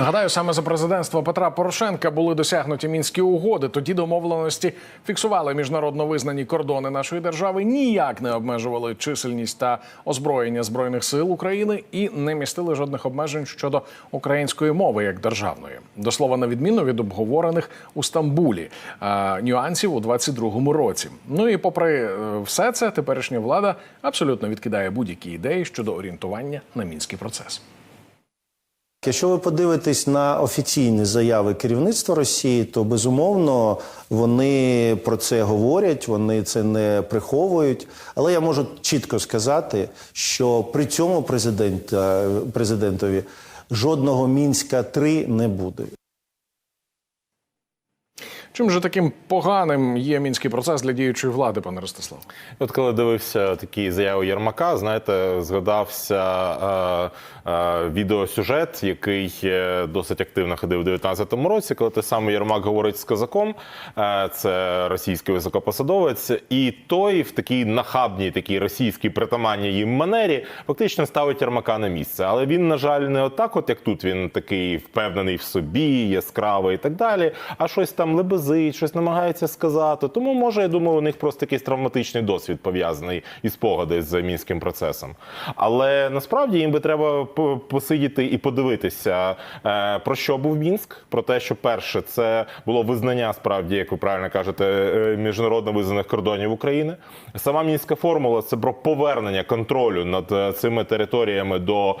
Нагадаю, саме за президентства Петра Порошенка були досягнуті мінські угоди. Тоді домовленості фіксували міжнародно визнані кордони нашої держави, ніяк не обмежували чисельність та озброєння збройних сил України і не містили жодних обмежень щодо української мови як державної. До слова, на відміну від обговорених у Стамбулі е, нюансів у 22-му році. Ну і попри е, все це, теперішня влада абсолютно відкидає будь-які ідеї щодо орієнтування на мінський процес. Якщо ви подивитесь на офіційні заяви керівництва Росії, то безумовно вони про це говорять, вони це не приховують. Але я можу чітко сказати, що при цьому президента, президентові жодного мінська 3 не буде. Чим же таким поганим є мінський процес для діючої влади, пане Ростислав? От коли дивився такі заяви Єрмака, знаєте, згадався е, е, відеосюжет, який е, досить активно ходив у 2019 році, коли той самий Єрмак говорить з козаком, е, це російський високопосадовець, і той в такій нахабній, такій російській притаманній їм манері фактично ставить Єрмака на місце. Але він, на жаль, не отак, от як тут він такий впевнений в собі, яскравий і так далі, а щось там лебезить, щось намагається сказати. Тому, може, я думаю, у них просто якийсь травматичний досвід пов'язаний із спогади з мінським процесом. Але насправді їм би треба посидіти і подивитися, е, про що був Мінськ. Про те, що перше, це було визнання справді, як ви правильно кажете, е, міжнародно визнаних кордонів України. Сама мінська формула це про повернення контролю над е, цими територіями до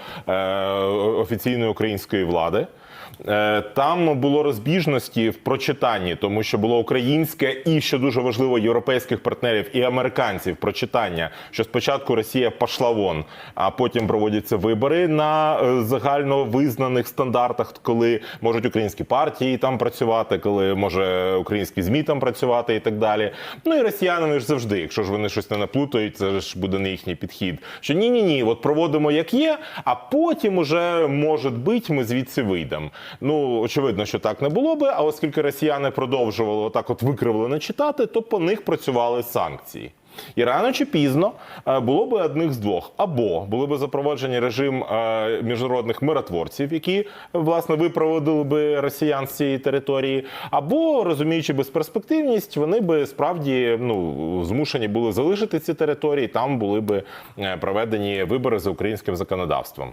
офіційної української влади. Е, Там було розбіжності в прочитанні, тому що було українське і що дуже важливо європейських партнерів і американців прочитання, що спочатку Росія пішла вон, а потім проводяться вибори на е, загально визнаних стандартах, коли можуть українські партії там працювати, коли може українські змі там працювати і так далі. Ну і росіяни ж завжди, якщо ж вони щось не наплутають, це ж буде не їхній підхід. Що ні, ні, ні, от проводимо як є, а потім уже може бути, ми звідси вийдемо. Ну очевидно, що так не було би. А оскільки росіяни продовжували отак, от викривлено читати, то по них працювали санкції. І рано чи пізно е, було би одних з двох: або були би запроваджені режим е, міжнародних миротворців, які власне випроводили би росіян з цієї території, або розуміючи безперспективність, вони би справді ну змушені були залишити ці території. Там були би е, проведені вибори за українським законодавством.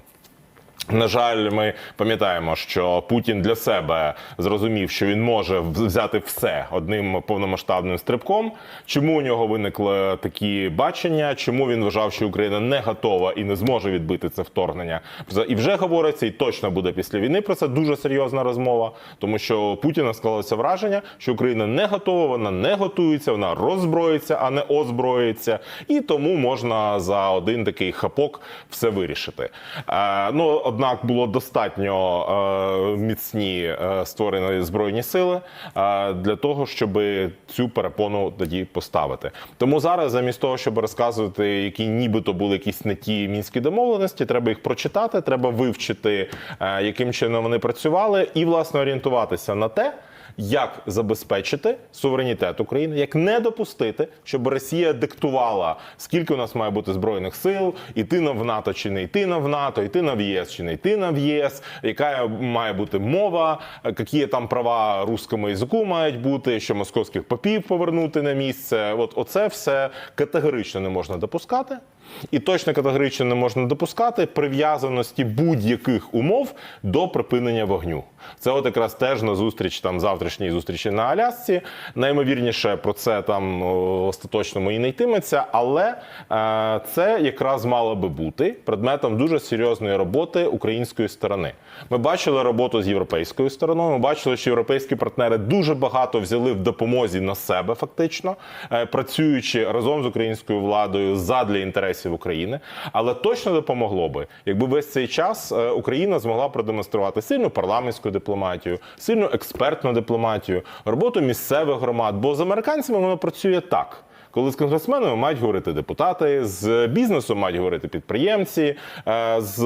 На жаль, ми пам'ятаємо, що Путін для себе зрозумів, що він може взяти все одним повномасштабним стрибком. Чому у нього виникли такі бачення? Чому він вважав, що Україна не готова і не зможе відбити це вторгнення? І вже говориться, і точно буде після війни. Про це дуже серйозна розмова, тому що Путіна склалося враження, що Україна не готова, вона не готується, вона роззброїться, а не озброїться, і тому можна за один такий хапок все вирішити. Е, ну однак було достатньо е, міцні е, створені збройні сили е, для того, щоб цю перепону тоді поставити. Тому зараз, замість того, щоб розказувати, які нібито були якісь не ті мінські домовленості, треба їх прочитати, треба вивчити, е, яким чином вони працювали, і власне орієнтуватися на те як забезпечити суверенітет України, як не допустити, щоб Росія диктувала, скільки у нас має бути збройних сил, іти в НАТО чи не йти на в НАТО, йти на в ЄС чи не йти на в ЄС, яка має бути мова, які там права русскому язику мають бути, що московських попів повернути на місце. От оце все категорично не можна допускати. І точно категорично не можна допускати прив'язаності будь-яких умов до припинення вогню. Це от якраз теж на зустріч там завтрашній зустрічі на Алясці. Наймовірніше про це там о, остаточному і не йтиметься, але е, це якраз мало би бути предметом дуже серйозної роботи української сторони. Ми бачили роботу з європейською стороною. Ми бачили, що європейські партнери дуже багато взяли в допомозі на себе, фактично е, працюючи разом з українською владою задля інтересів України. Але точно допомогло би, якби весь цей час е, Україна змогла продемонструвати сильну парламентську дипломатію, сильну експертну дипломатію, роботу місцевих громад. Бо з американцями воно працює так. Коли з конгресменами мають говорити депутати, з бізнесом мають говорити підприємці, е, з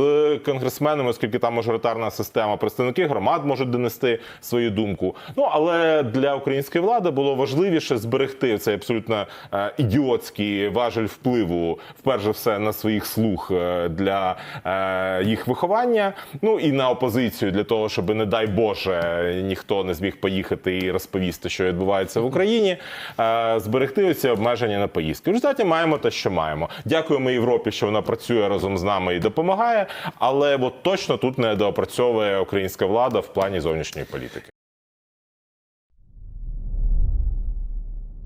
конгресменами, оскільки там мажоритарна система, представники громад можуть донести свою думку. Ну але для української влади було важливіше зберегти цей абсолютно е, ідіотський важель впливу, вперше все на своїх слух е, для їх виховання. Ну і на опозицію для того, щоб не дай Боже ніхто не зміг поїхати і розповісти, що відбувається в Україні. Зберегти оці обмеження на поїздки. В результаті маємо те, що маємо. Дякуємо Європі, що вона працює разом з нами і допомагає. Але от точно тут не доопрацьовує українська влада в плані зовнішньої політики.